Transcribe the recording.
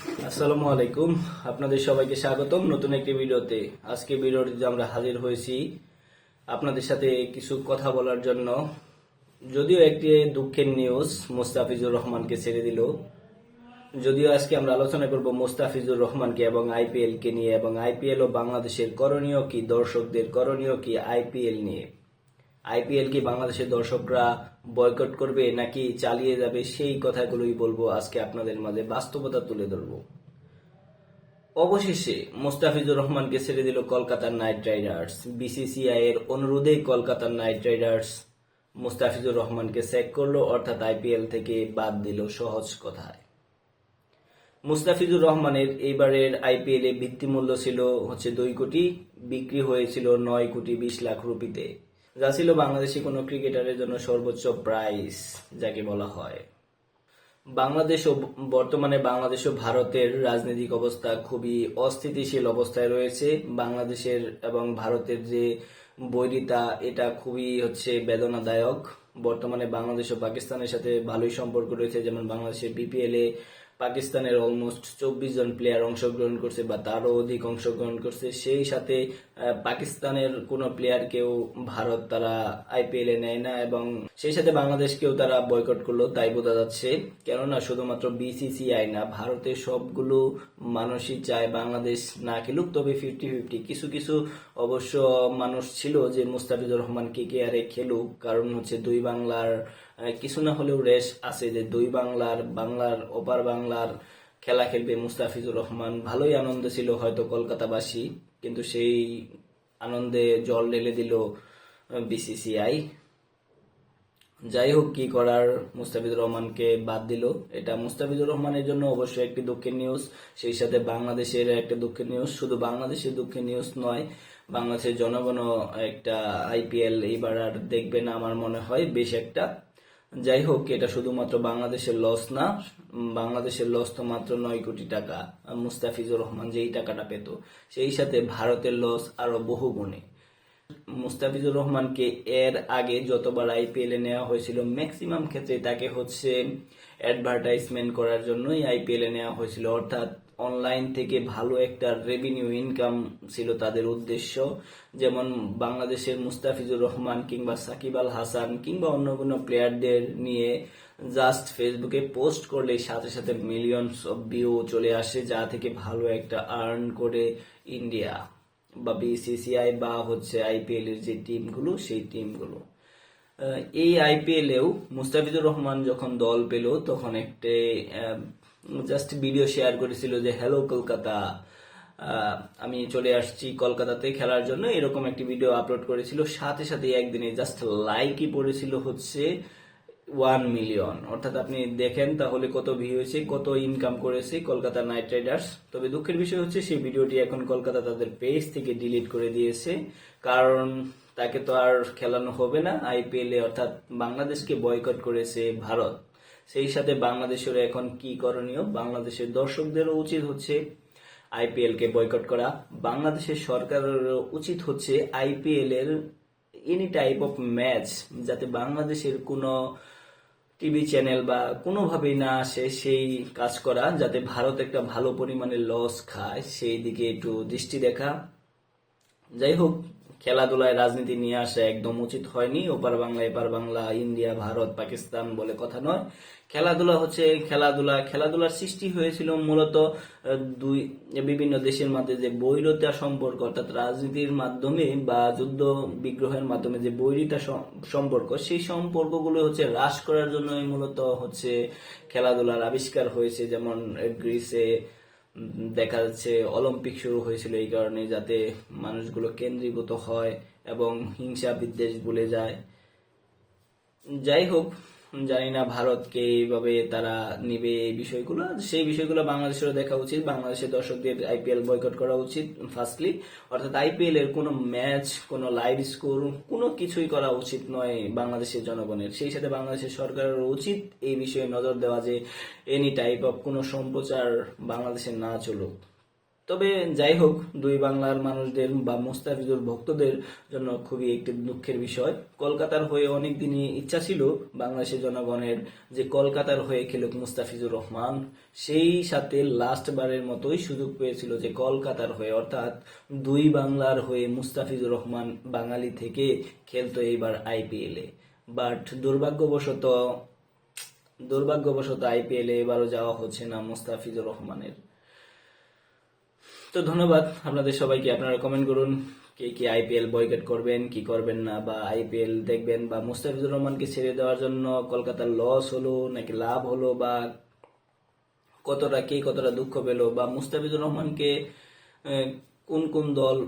আসসালামু আলাইকুম। আপনাদের সবাইকে স্বাগতম নতুন একটি ভিডিওতে। আজকে ভিডিওটিতে আমরা হাজির হয়েছি আপনাদের সাথে কিছু কথা বলার জন্য। যদিও একটি দুঃখের নিউজ মোস্তাফিজুর রহমানকে ছেড়ে দিল। যদিও আজকে আমরা আলোচনা করব মোস্তাফিজুর রহমানকে এবং আইপিএল কে নিয়ে এবং আইপিএল ও বাংলাদেশের করণীয় কি, দর্শকদের করণীয় কি আইপিএল নিয়ে। আইপিএল কি বাংলাদেশের দর্শকরা বয়কট করবে নাকি চালিয়ে যাবে সেই কথাগুলোই বলব আজকে আপনাদের মাঝে, বাস্তবতা তুলে ধরবো। অবশেষে মোস্তাফিজুর রহমানকে ছেড়ে দিল কলকাতার নাইট রাইডার্স। বিসিসিআই এর অনুরোধে কলকাতার নাইট রাইডার্স মোস্তাফিজুর রহমানকে স্যাক করল, অর্থাৎ আইপিএল থেকে বাদ দিল সহজ কথায়। মুস্তাফিজুর রহমানের এইবারের আইপিএল এ ভিত্তিমূল্য ছিল হচ্ছে দুই কোটি, বিক্রি হয়েছিল নয় কোটি বিশ লাখ রুপিতে। যা ছিল বাংলাদেশি কোনো ক্রিকেটারের জন্য সর্বোচ্চ প্রাইস, যাকে বলা হয়। বাংলাদেশ ও বর্তমানে বাংলাদেশ ও ভারতের রাজনৈতিক অবস্থা খুবই অস্থিতিশীল অবস্থায় রয়েছে। বাংলাদেশের এবং ভারতের যে বৈরিতা, এটা খুবই হচ্ছে বেদনাদায়ক। বর্তমানে বাংলাদেশ ও পাকিস্তানের সাথে ভালোই সম্পর্ক রয়েছে, যেমন বাংলাদেশের বিপিএল এ পাকিস্তানের অলমোস্ট চব্বিশ জন প্লেয়ার অংশগ্রহণ করছে বা তারও অধিক অংশগ্রহণ করছে। সেই সাথে পাকিস্তানের কোনো প্লেয়ারকেও ভারত তারা আইপিএল নেয় না এবং সেই সাথে বাংলাদেশকেও তারা বয়কট করল, তাই বোঝা যাচ্ছে। কেননা, শুধুমাত্র বিসিসিআই না ভারতের সবগুলো মানুষই চায় বাংলাদেশ না খেলুক, তবে ফিফটি ফিফটি কিছু কিছু অবশ্য মানুষ ছিল যে মুস্তাফিজুর রহমান কে কে আরে খেলুক, কারণ হচ্ছে দুই বাংলার কিছু না হলেও রেশ আছে যে দুই বাংলার বাংলার, ওপার বাংলার খেলা খেলবে মুস্তাফিজুর রহমান। ভালোই আনন্দ ছিল হয়তো কলকাতাবাসী, কিন্তু সেই আনন্দে জল ঢেলে দিল বিসিসিআই। যাই হোক, কি করার, মুস্তাফিজুর রহমানকে বাদ দিল। এটা মুস্তাফিজুর রহমানের জন্য অবশ্যই একটি দুঃখের নিউজ সেই সাথে বাংলাদেশের একটা দুঃখের নিউজ শুধু বাংলাদেশের দুঃখের নিউজ নয়, বাংলাদেশের জনগণও একটা আইপিএল এইবার আর দেখবে না, আমার মনে হয়। বেশ একটা যাই হোক, এটা শুধুমাত্র বাংলাদেশের লস না বাংলাদেশের লস তো মাত্র নয় কোটি টাকা। মুস্তাফিজুর রহমান যেই টাকাটা পেত, সেই সাথে ভারতের লস আরও বহু গুণে মুস্তাফিজুর রহমানকে এর আগে যতবার আইপিএল এ নেওয়া হয়েছিল ম্যাক্সিমাম ক্ষেত্রে তাকে হচ্ছে অ্যাডভার্টাইজমেন্ট করার জন্যই আইপিএল এ নেওয়া হয়েছিল। অর্থাৎ অনলাইন থেকে ভালো একটা রেভিনিউ ইনকাম ছিল তাদের উদ্দেশ্য। যেমন বাংলাদেশের মুস্তাফিজুর রহমান কিংবা সাকিব আল হাসান কিংবা অন্য কোনো প্লেয়ারদের নিয়ে জাস্ট ফেসবুকে পোস্ট করলে সাথে সাথে মিলিয়নস অফ ভিউ চলে আসে, যা থেকে ভালো একটা আর্ন করে ইন্ডিয়া বা বিসিসিআই বা হচ্ছে আইপিএল এর যে টিমগুলো সেই টিমগুলো এই আইপিএল এও মুস্তাফিজুর রহমান যখন দল পেল, তখন একটা জাস্ট ভিডিও শেয়ার করেছিল যে হ্যালো কলকাতা। আমি চলে আসছি কলকাতাতে খেলার জন্য। এরকম একটি ভিডিও আপলোড করেছিল। সাথে সাথে একদিনে জাস্ট লাইকই পড়েছিল হচ্ছে ওয়ান মিলিয়ন অর্থাৎ আপনি দেখেন তাহলে কত ভিউ হয়েছে, কত ইনকাম করেছে কলকাতা নাইট রাইডার্স তবে দুঃখের বিষয় হচ্ছে, সেই ভিডিওটি এখন কলকাতা তাদের পেজ থেকে ডিলিট করে দিয়েছে। কারণ তাকে তো আর খেলানো হবে না। আইপিএল অর্থাৎ বাংলাদেশকে বয়কট করেছে ভারত। সেই সাথে বাংলাদেশের এখন কি করণীয়? বাংলাদেশের দর্শকদেরও উচিত হচ্ছে আইপিএল কে বয়কট করা। বাংলাদেশের সরকারের উচিত হচ্ছে আইপিএল এর এনি টাইপ অফ ম্যাচ যাতে বাংলাদেশের কোনো টিভি চ্যানেল বা কোনোভাবেই না আসে সেই কাজ করা, যাতে ভারত একটা ভালো পরিমাণে লস খায়, সেই দিকে একটু দৃষ্টি দেখা। যাই হোক খেলাধুলায় রাজনীতি নিয়ে আসা একদম উচিত হয়নি। ওপার বাংলা, এপার বাংলা, ইন্ডিয়া, ভারত, পাকিস্তান বলে কথা নয়। খেলাধুলা হচ্ছে খেলাধুলা। খেলাধুলার সৃষ্টি হয়েছিল মূলত দুই বিভিন্ন দেশের মধ্যে যে বৈরতা সম্পর্ক, অর্থাৎ রাজনীতির মাধ্যমে বা যুদ্ধ বিগ্রহের মাধ্যমে যে বৈরিতা সম্পর্ক, সেই সম্পর্কগুলো হচ্ছে হ্রাস করার জন্যই মূলত হচ্ছে খেলাধুলার আবিষ্কার হয়েছে। যেমন গ্রিসে দেখা যাচ্ছে অলিম্পিক শুরু হয়েছিল এই কারণে যাতে মানুষগুলো কেন্দ্রীভূত হয় এবং হিংসা বিদ্বেষ বলে যায়। যাই হোক জানি না ভারতকে এইভাবে তারা নিবে এই বিষয়গুলো। সেই বিষয়গুলো বাংলাদেশেরও দেখা উচিত। বাংলাদেশের দর্শকদের আইপিএল বয়কট করা উচিত ফার্স্টলি অর্থাৎ আইপিএল এর কোনো ম্যাচ কোনো লাইভ স্কোর কোনো কিছুই করা উচিত নয় বাংলাদেশের জনগণের। সেই সাথে বাংলাদেশের সরকারের উচিত এই বিষয়ে নজর দেওয়া যে এনি টাইপ অফ কোনো সম্প্রচার বাংলাদেশে না চলুক। তবে যাই হোক, দুই বাংলার মানুষদের বা মোস্তাফিজুর ভক্তদের জন্য খুবই একটি দুঃখের বিষয়। কলকাতার হয়ে অনেক দিনই ইচ্ছা ছিল বাংলাদেশের জনগণের যে কলকাতার হয়ে খেলুক মুস্তাফিজুর রহমান। সেই সাথে লাস্ট বারের মতোই সুযোগ পেয়েছিল যে কলকাতার হয়ে, অর্থাৎ দুই বাংলার হয়ে মুস্তাফিজুর রহমান বাঙালি থেকে খেলতো এইবার আইপিএলে বাট দুর্ভাগ্যবশত দুর্ভাগ্যবশত আইপিএলে এবারও যাওয়া হচ্ছে না মুস্তাফিজুর রহমানের। তো ধন্যবাদ আপনাদের সবাইকে। আপনারা কমেন্ট করুন কে কি আইপিএল বয়কট করবেন, কি করবেন না, বা আইপিএল দেখবেন, বা মুস্তাফিজুর রহমানকে ছেড়ে দেওয়ার জন্য কলকাতার লস হলো, নাকি লাভ হলো, বা কতটা কে কতটা দুঃখ পেল, বা মুস্তাফিজুর রহমানকে কোন কোন দল